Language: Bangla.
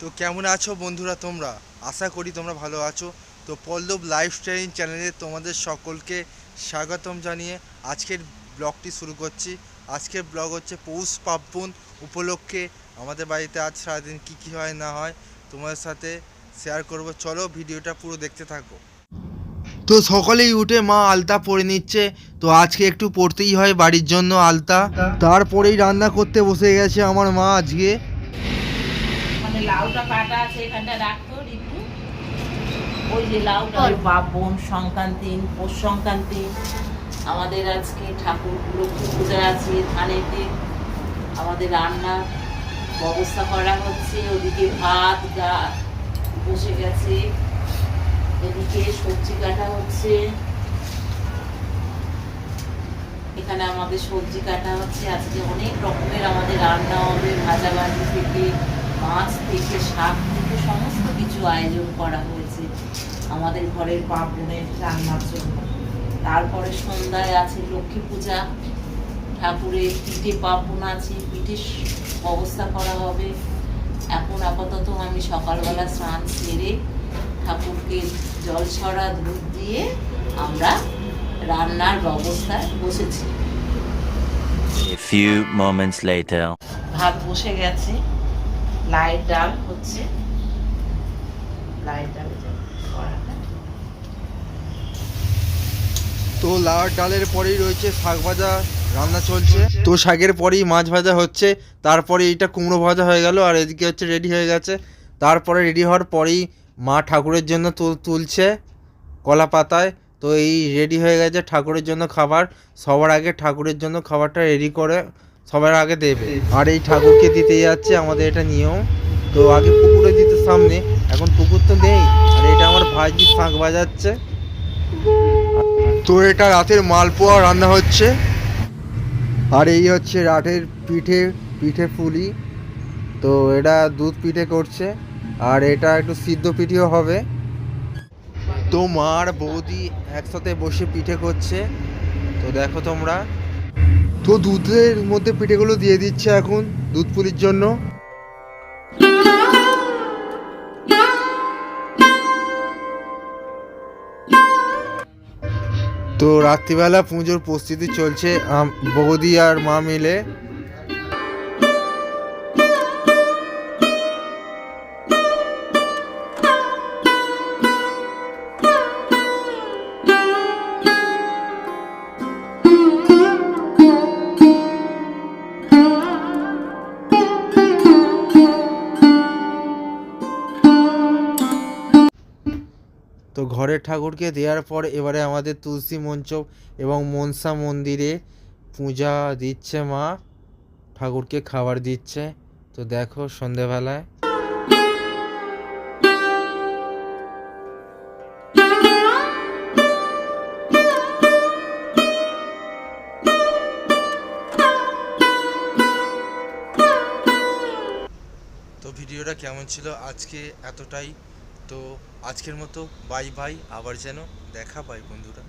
তো কেমন আছো বন্ধুরা তোমরা? আশা করি তোমরা ভালো আছো। তো পল্লব লাইফস্টাইল চ্যানেলে তোমাদের সকলকে স্বাগতম জানিয়ে আজকের ব্লগটি শুরু করছি। আজকের ব্লগ হচ্ছে পৌষ পার্বণ উপলক্ষে আমাদের বাড়িতে আজ সারাদিন কী কী হয়, না হয় তোমাদের সাথে শেয়ার করব। চলো ভিডিওটা পুরো দেখতে থাকো। তো সকালেই উঠে মা আলতা পরে নিচ্ছে। তো আজকে একটু পড়তেই হয় বাড়ির জন্য আলতা। তারপরেই রান্না করতে বসে গেছে আমার মা আজকে। লাউটা কাটা আছে এখানটা রাখতো ঋতু ওই যে লাউটা বাপন সংক্রান্তি পৌষ সংক্রান্তি। আমাদের আজকে ঠাকুর লক্ষ্মী পূজা আছে ধানেতে আমাদের রান্নার ব্যবস্থা করা হচ্ছে ওদিকে ভাত গা বসে গেছে। এদিকে সবজি কাটা হচ্ছে। এখানে আমাদের সবজি কাটা হচ্ছে। আজকে অনেক রকমের আমাদের রান্না হবে ভাজা ভাজি থেকে মাছ থেকে শাক থেকে সমস্ত কিছু আয়োজন করা হয়েছে আমাদের ঘরের পার্বণের রান্নার জন্য। তারপরে সন্ধ্যায় আছে লক্ষ্মী পূজা ঠাকুরের পিঠে পার্বণ আছে পিঠের ব্যবস্থা করা হবে। এখন আপাতত আমি সকালবেলা স্নান সেরে ঠাকুরকে জল ছড়া দুধ দিয়ে আমরা রান্নার ব্যবস্থায় বসেছি। A few moments later. ভাত বসে গেছে। লাইট ডাল হচ্ছে। লাইট ডাল তো লাউ ডালের পরেই রয়েছে শাক ভাজা, রান্না চলছে। তো শাকের পরেই মাছ ভাজা হচ্ছে, তারপরে এইটা কুমড়ো ভাজা হয়ে গেল, আর এদিকে হচ্ছে রেডি হয়ে গেছে। তারপরে রেডি হওয়ার পরেই মা ঠাকুরের জন্য তুল- তুলছে কলা পাতায়। তো এই রেডি হয়ে গেছে ঠাকুরের জন্য খাবার। সবার আগে ঠাকুরের জন্য খাবারটা রেডি করে সবার আগে দেবে। আর এই ঠাকুরকে দিতে যাচ্ছে আমাদের এটা নিয়ম। তো আগে পুকুরে দিতে সামনে। এখন পুকুর তো নেই। আর এটা আমার ভাইজি শাঁখ বাজাচ্ছে। তো এটা রাতের মালপোয়া রান্না হচ্ছে। আর এই হচ্ছে রাতের পিঠে পিঠে পুলি। তো এটা দুধ পিঠে করছে। আর এটা একটু সিদ্ধ পিঠেও হবে। তো মার বৌদি একসাথে বসে পিঠে করছে। তো দেখো তোমরা। তো দুধের মধ্যে পিঠেগুলো দিয়ে দিচ্ছে এখন দুধ পুলির জন্য। তো রাত্রিবেলা পুজোর প্রস্তুতি চলছে বৌদি আর মা মিলে। তো ঘরের ঠাকুরকে দেওয়ার পর এবারে আমাদের তুলসী মঞ্চ এবং মনসা মন্দিরে পূজা দিচ্ছে মা, ঠাকুরকে খাবার দিচ্ছে। তো দেখো সন্ধেবেলায়। তো ভিডিওটা কেমন ছিল? আজকে এতটাই। তো আজকের মতো বাই বাই আবার যেন দেখা পাই বন্ধুরা।